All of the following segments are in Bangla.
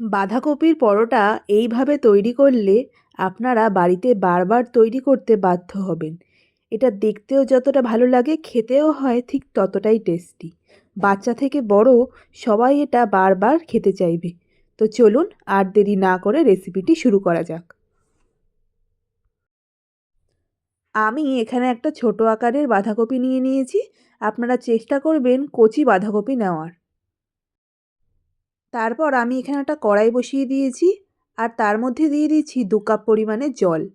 বাঁধাকপির পরোটা এইভাবে তৈরি করলে আপনারা বাড়িতে বারবার তৈরি করতে বাধ্য হবেন। এটা দেখতেও যতটা ভালো লাগে, খেতেও হয় ঠিক ততটাই টেস্টি। বাচ্চা থেকে বড় সবাই এটা বারবার খেতে চাইবে। তো চলুন আর দেরি না করে রেসিপিটি শুরু করা যাক। আমি এখানে একটা ছোট আকারের বাঁধাকপি নিয়ে নিয়েছি। আপনারা চেষ্টা করবেন কচি বাঁধাকপি নেওয়ার। তারপর আমি এখানে একটা কড়াই বসিয়ে দিয়েছি আর তার মধ্যে দিয়ে দিয়েছি দু কাপ পরিমাণে জল।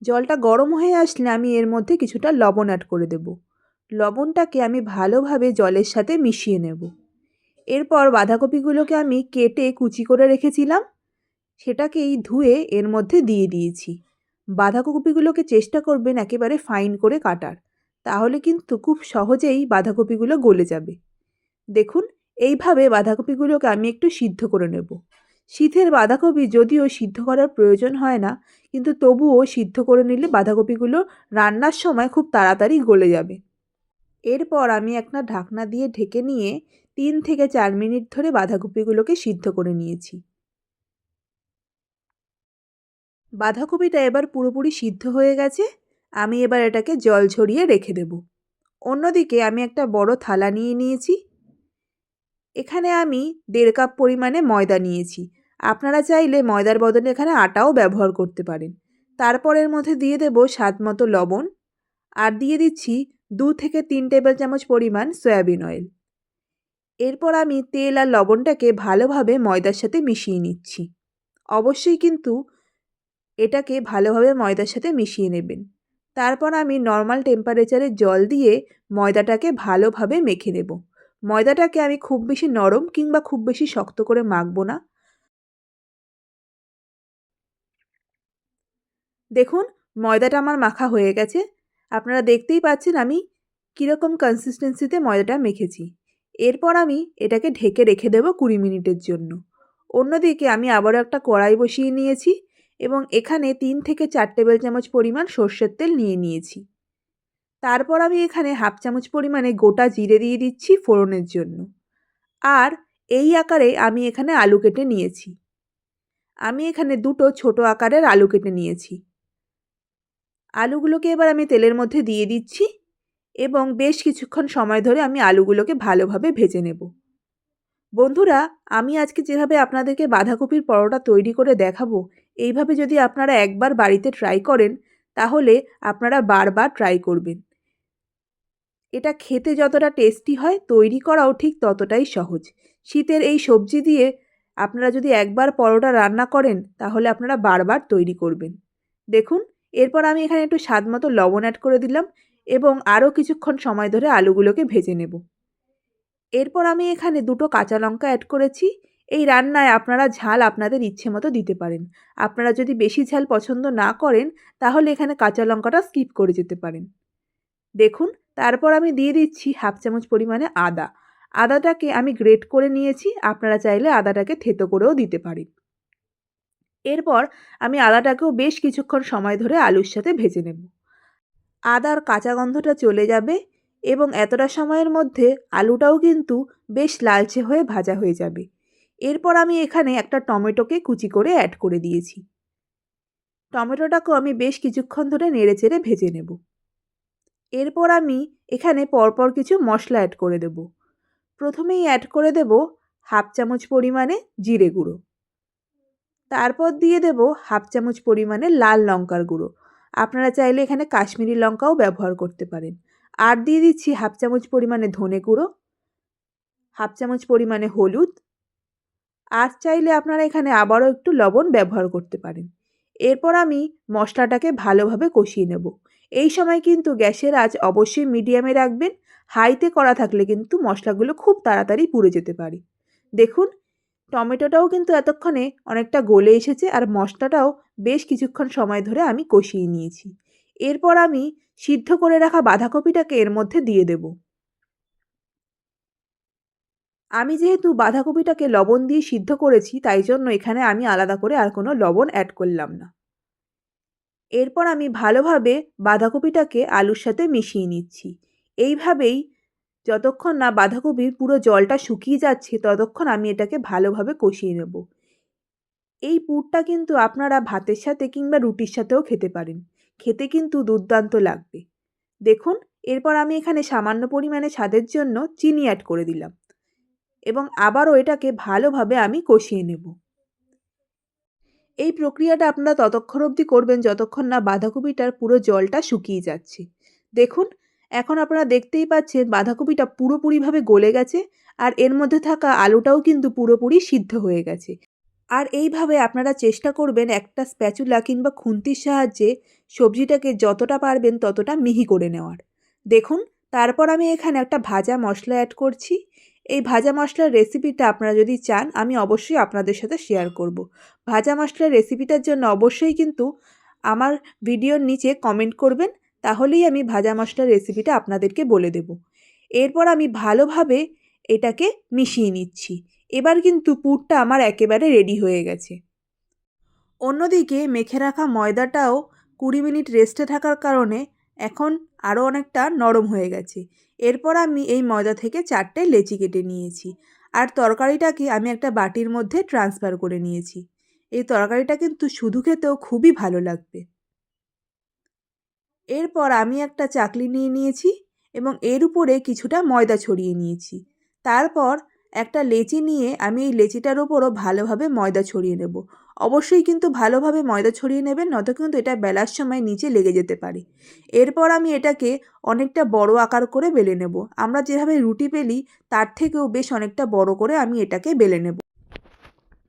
জলটা গরম হয়ে আসলে আমি এর মধ্যে কিছুটা লবণ অ্যাড করে দেব। লবণটাকে আমি ভালোভাবে জলের সাথে মিশিয়ে নেব। এরপর বাঁধাকপিগুলোকে আমি কেটে কুচি করে রেখেছিলাম। সেটাকেই ধুয়ে এর মধ্যে দিয়ে দিয়েছি। বাঁধাকপিগুলোকে চেষ্টা করবেন একেবারে ফাইন করে কাটার। তাহলে কিন্তু খুব সহজেই বাঁধাকপিগুলো গলে যাবে। দেখুন এইভাবে বাঁধাকপিগুলোকে আমি একটু সিদ্ধ করে নেব। শীতের বাঁধাকপি যদিও সিদ্ধ করার প্রয়োজন হয় না, কিন্তু তবুও সিদ্ধ করে নিলে বাঁধাকপিগুলো রান্নার সময় খুব তাড়াতাড়ি গলে যাবে। এরপর আমি একটা ঢাকনা দিয়ে ঢেকে নিয়ে তিন থেকে চার মিনিট ধরে বাঁধাকপিগুলোকে সিদ্ধ করে নিয়েছি। বাঁধাকপিটা এবার পুরোপুরি সিদ্ধ হয়ে গেছে, আমি এবার এটাকে জল ঝরিয়ে রেখে দেব। অন্যদিকে আমি একটা বড় থালা নিয়ে নিয়েছি। এখানে আমি দেড় কাপ পরিমাণে ময়দা নিয়েছি। আপনারা চাইলে ময়দার বদলে এখানে আটাও ব্যবহার করতে পারেন। তারপর এর মধ্যে দিয়ে দেব স্বাদ মতো লবণ। আর দিয়ে দিচ্ছি দু থেকে তিন টেবিল চামচ পরিমাণ সয়াবিন অয়েল। এরপর আমি তেল আর লবণটাকে ভালোভাবে ময়দার সাথে মিশিয়ে নিচ্ছি। অবশ্যই কিন্তু এটাকে ভালোভাবে ময়দার সাথে মিশিয়ে নেবেন। তারপর আমি নর্মাল টেম্পারেচারে জল দিয়ে ময়দাটাকে ভালোভাবে মেখে নেব। ময়দাটাকে আমি খুব বেশি নরম কিংবা খুব বেশি শক্ত করে মাখবো না। দেখুন, ময়দাটা আমার মাখা হয়ে গেছে। আপনারা দেখতেই পাচ্ছেন আমি কীরকম কনসিস্টেন্সিতে ময়দাটা মেখেছি। এরপর আমি এটাকে ঢেকে রেখে দেবো কুড়ি মিনিটের জন্য। অন্যদিকে আমি আবারও একটা কড়াই বসিয়ে নিয়েছি এবং এখানে তিন থেকে চার টেবিল চামচ পরিমাণ সর্ষের তেল নিয়ে নিয়েছি। তারপর আমি এখানে হাফ চামচ পরিমাণে গোটা জিরে দিয়ে দিচ্ছি ফোড়নের জন্য। আর এই আকারে আমি এখানে আলু কেটে নিয়েছি। আমি এখানে দুটো ছোট আকারের আলু কেটে নিয়েছি। আলুগুলোকে এবার আমি তেলের মধ্যে দিয়ে দিচ্ছি এবং বেশ কিছুক্ষণ সময় ধরে আমি আলুগুলোকে ভালোভাবে ভেজে নেব। বন্ধুরা, আমি আজকে যেভাবে আপনাদেরকে বাঁধাকপির পরোটা তৈরি করে দেখাবো, এইভাবে যদি আপনারা একবার বাড়িতে ট্রাই করেন, তাহলে আপনারা বারবার ট্রাই করবেন। এটা খেতে যতটা টেস্টি হয়, তৈরি করাও ঠিক ততটাই সহজ। শীতের এই সবজি দিয়ে আপনারা যদি একবার পরোটা রান্না করেন, তাহলে আপনারা বারবার তৈরি করবেন। দেখুন, এরপর আমি এখানে একটু স্বাদ মতো লবণ অ্যাড করে দিলাম এবং আরও কিছুক্ষণ সময় ধরে আলুগুলোকে ভেজে নেব। এরপর আমি এখানে দুটো কাঁচা লঙ্কা অ্যাড করেছি। এই রান্নায় আপনারা ঝাল আপনাদের ইচ্ছে মতো দিতে পারেন। আপনারা যদি বেশি ঝাল পছন্দ না করেন, তাহলে এখানে কাঁচা লঙ্কাটা স্কিপ করে যেতে পারেন। দেখুন তারপর আমি দিয়ে দিচ্ছি হাফ চামচ পরিমাণে আদা। আদাটাকে আমি গ্রেট করে নিয়েছি, আপনারা চাইলে আদাটাকে থেতো করেও দিতে পারেন। এরপর আমি আদাটাকেও বেশ কিছুক্ষণ সময় ধরে আলুর সাথে ভেজে নেব। আদার কাঁচা গন্ধটা চলে যাবে এবং এতটা সময়ের মধ্যে আলুটাও কিন্তু বেশ লালচে হয়ে ভাজা হয়ে যাবে। এরপর আমি এখানে একটা টমেটোকে কুচি করে অ্যাড করে দিয়েছি। টমেটোটাকেও আমি বেশ কিছুক্ষণ ধরে নেড়ে চেড়ে ভেজে নেব। এরপর আমি এখানে পরপর কিছু মশলা অ্যাড করে দেব। প্রথমেই অ্যাড করে দেব হাফ চামচ পরিমাণে জিরে গুঁড়ো। তারপর দিয়ে দেব হাফ চামচ পরিমাণে লাল লঙ্কার গুঁড়ো। আপনারা চাইলে এখানে কাশ্মীরি লঙ্কাও ব্যবহার করতে পারেন। আর দিয়ে দিচ্ছি হাফ চামচ পরিমাণে ধনে গুঁড়ো, হাফ চামচ পরিমাণে হলুদ, আর চাইলে আপনারা এখানে আবারও একটু লবণ ব্যবহার করতে পারেন। এরপর আমি মশলাটাকে ভালোভাবে কষিয়ে নেব। এই সময় কিন্তু গ্যাসের আঁচ অবশ্যই মিডিয়ামে রাখবেন। হাইতে করা থাকলে কিন্তু মশলাগুলো খুব তাড়াতাড়ি পুড়ে যেতে পারে। দেখুন, টমেটোটাও কিন্তু এতক্ষণে অনেকটা গলে এসেছে আর মশলাটাও বেশ কিছুক্ষণ সময় ধরে আমি কষিয়ে নিয়েছি। এরপর আমি সিদ্ধ করে রাখা বাঁধাকপিটাকে এর মধ্যে দিয়ে দেব। আমি যেহেতু বাঁধাকপিটাকে লবণ দিয়ে সিদ্ধ করেছি, তাই জন্য এখানে আমি আলাদা করে আর কোনো লবণ অ্যাড করলাম না। এরপর আমি ভালোভাবে বাঁধাকপিটাকে আলুর সাথে মিশিয়ে নিচ্ছি। এইভাবেই যতক্ষণ না বাঁধাকপির পুরো জলটা শুকিয়ে যাচ্ছে, ততক্ষণ আমি এটাকে ভালোভাবে কষিয়ে নেব। এই পুরটা কিন্তু আপনারা ভাতের সাথে কিংবা রুটির সাথেও খেতে পারেন। খেতে কিন্তু দুর্দান্ত লাগবে। দেখুন, এরপর আমি এখানে সামান্য পরিমাণে স্বাদের জন্য চিনি অ্যাড করে দিলাম। এবং আবারও এটাকে ভালোভাবে আমি কষিয়ে নেব। এই প্রক্রিয়াটা আপনারা ততক্ষণ অবধি করবেন যতক্ষণ না বাঁধাকপিটার পুরো জলটা শুকিয়ে যাচ্ছে। দেখুন, এখন আপনারা দেখতেই পাচ্ছেন বাঁধাকপিটা পুরোপুরিভাবে গলে গেছে আর এর মধ্যে থাকা আলুটাও কিন্তু পুরোপুরি সিদ্ধ হয়ে গেছে। আর এইভাবে আপনারা চেষ্টা করবেন একটা স্প্যাচুলা কিংবা খুন্তির সাহায্যে সবজিটাকে যতটা পারবেন ততটা মিহি করে নেওয়ার। দেখুন, তারপর আমি এখানে একটা ভাজা মশলা অ্যাড করছি। এই ভাজা মশলার রেসিপিটা আপনারা যদি চান, আমি অবশ্যই আপনাদের সাথে শেয়ার করব। ভাজা মশলার রেসিপিটার জন্য অবশ্যই কিন্তু আমার ভিডিওর নিচে কমেন্ট করবেন, তাহলেই আমি ভাজা মশলার রেসিপিটা আপনাদেরকে বলে দেব। এরপর আমি ভালোভাবে এটাকে মিশিয়ে নিচ্ছি। এবার কিন্তু পুরটা আমার একেবারে রেডি হয়ে গেছে। অন্যদিকে মেখে রাখা ময়দাটাও কুড়ি মিনিট রেস্টে থাকার কারণে এখন আরও অনেকটা নরম হয়ে গেছে। এরপর আমি এই ময়দা থেকে চারটে লেচি কেটে নিয়েছি। আর তরকারিটাকে আমি একটা বাটির মধ্যে ট্রান্সফার করে নিয়েছি। এই তরকারিটা কিন্তু শুধু খেতেও খুবই ভালো লাগবে। এরপর আমি একটা চাকলি নিয়ে নিয়েছি এবং এর উপরে কিছুটা ময়দা ছড়িয়ে নিয়েছি। তারপর একটা লেচি নিয়ে আমি এই লেচিটার ওপরও ভালোভাবে ময়দা ছড়িয়ে নেব। অবশ্যই কিন্তু ভালোভাবে ময়দা ছড়িয়ে নেবেন, নয়তো কিন্তু এটা বেলার সময় নিচে লেগে যেতে পারে। এরপর আমি এটাকে অনেকটা বড় আকার করে বেলে নেব। আমরা যেভাবে রুটি বেলি, তার থেকেও বেশ অনেকটা বড় করে আমি এটাকে বেলে নেব।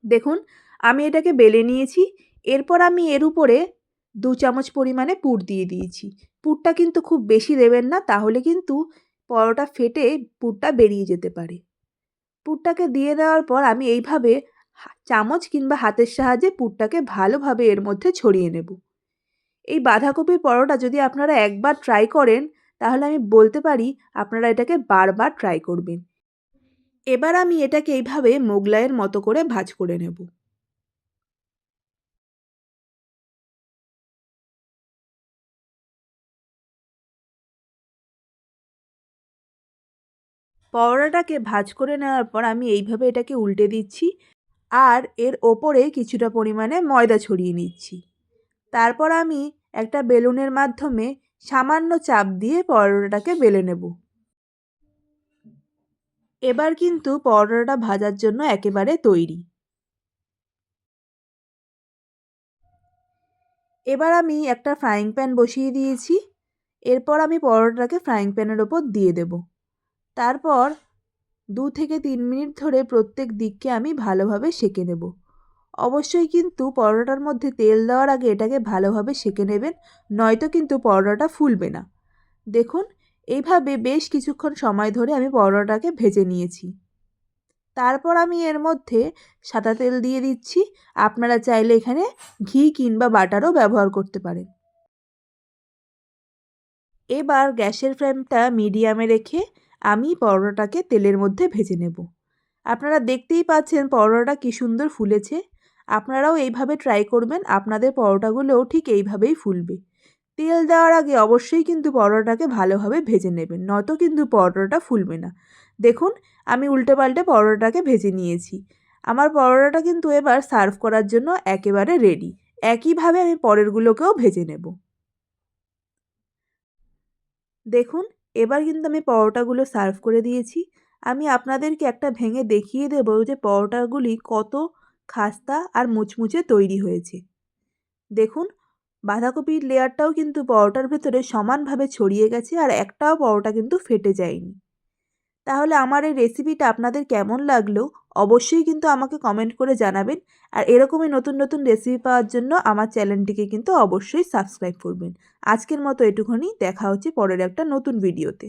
দেখুন, আমি এটাকে বেলে নিয়েছি। এরপর আমি এর উপরে দু চামচ পরিমাণে পুর দিয়ে দিয়েছি। পুরটা কিন্তু খুব বেশি দেবেন না, তাহলে কিন্তু পরোটা ফেটে পুরটা বেরিয়ে যেতে পারে। পুরটাকে দিয়ে দেওয়ার পর আমি এইভাবে চামচ কিংবা হাতের সাহায্যে পুরটাকে ভালোভাবে এর মধ্যে ছড়িয়ে নেব। এই বাঁধাকপির পরোটা যদি আপনারা একবার ট্রাই করেন, তাহলে আমি বলতে পারি আপনারা এটাকে বারবার ট্রাই করবেন। এবার আমি এটাকে এইভাবে মোগলাইয়ের মতো করে ভাজ করে নেব। পরোটাটাকে ভাজ করে নেওয়ার পর আমি এইভাবে এটাকে উল্টে দিচ্ছি। আর এর ওপরে কিছুটা পরিমাণে ময়দা ছড়িয়ে নিচ্ছি। তারপর আমি একটা বেলুনের মাধ্যমে সামান্য চাপ দিয়ে পরোটাটাকে বেলে নেব। এবার কিন্তু পরোটাটা ভাজার জন্য একেবারে তৈরি। এবার আমি একটা ফ্রাইং প্যান বসিয়ে দিয়েছি। এরপর আমি পরোটাটাকে ফ্রাইং প্যানের ওপর দিয়ে দেব। তারপর দু থেকে তিন মিনিট ধরে প্রত্যেক দিককে আমি ভালোভাবে সেঁকে নেব। অবশ্যই কিন্তু পরোটার মধ্যে তেল দেওয়ার আগে এটাকে ভালোভাবে সেঁকে নেবেন, নয়তো কিন্তু পরোটাটা ফুলবে না। দেখুন, এইভাবে বেশ কিছুক্ষণ সময় ধরে আমি পরোটাকে ভেজে নিয়েছি। তারপর আমি এর মধ্যে সাদা তেল দিয়ে দিচ্ছি। আপনারা চাইলে এখানে ঘি কিংবা বাটারও ব্যবহার করতে পারেন। এবার গ্যাসের ফ্লেমটা মিডিয়ামে রেখে আমি পরোটাটাকে তেলের মধ্যে ভেজে নেব। আপনারা দেখতেই পাচ্ছেন পরোটা কী সুন্দর ফুলেছে। আপনারাও এইভাবে ট্রাই করবেন, আপনাদের পরোটাগুলোও ঠিক এইভাবেই ফুলবে। তেল দেওয়ার আগে অবশ্যই কিন্তু পরোটাকে ভালোভাবে ভেজে নেবেন, নয়তো কিন্তু পরোটাটা ফুলবে না। দেখুন, আমি উল্টে পাল্টে পরোটাকে ভেজে নিয়েছি। আমার পরোটাটা কিন্তু এবার সার্ভ করার জন্য একেবারে রেডি একইভাবে আমি পরেরগুলোকেও ভেজে নেব। দেখুন এবার কিন্তু আমি পরোটাগুলো সার্ভ করে দিয়েছি। আমি আপনাদেরকে একটা ভেঙে দেখিয়ে দেবো যে পরোটাগুলি কত খাস্তা আর মুচমুচে তৈরি হয়েছে। দেখুন, বাঁধাকপির লেয়ারটাও কিন্তু পরোটার ভেতরে সমানভাবে ছড়িয়ে গেছে আর একটাও পরোটা কিন্তু ফেটে যায়নি। তাহলে আমার এই রেসিপিটা আপনাদের কেমন লাগল? অবশ্যই কিন্তু আমাকে কমেন্ট করে জানাবেন। আর এরকমই নতুন নতুন রেসিপি পাওয়ার জন্য আমার চ্যানেলটিকে কিন্তু অবশ্যই সাবস্ক্রাইব করবেন। আজকের মতো এটুখানি। দেখা হচ্ছে পরের একটা নতুন ভিডিওতে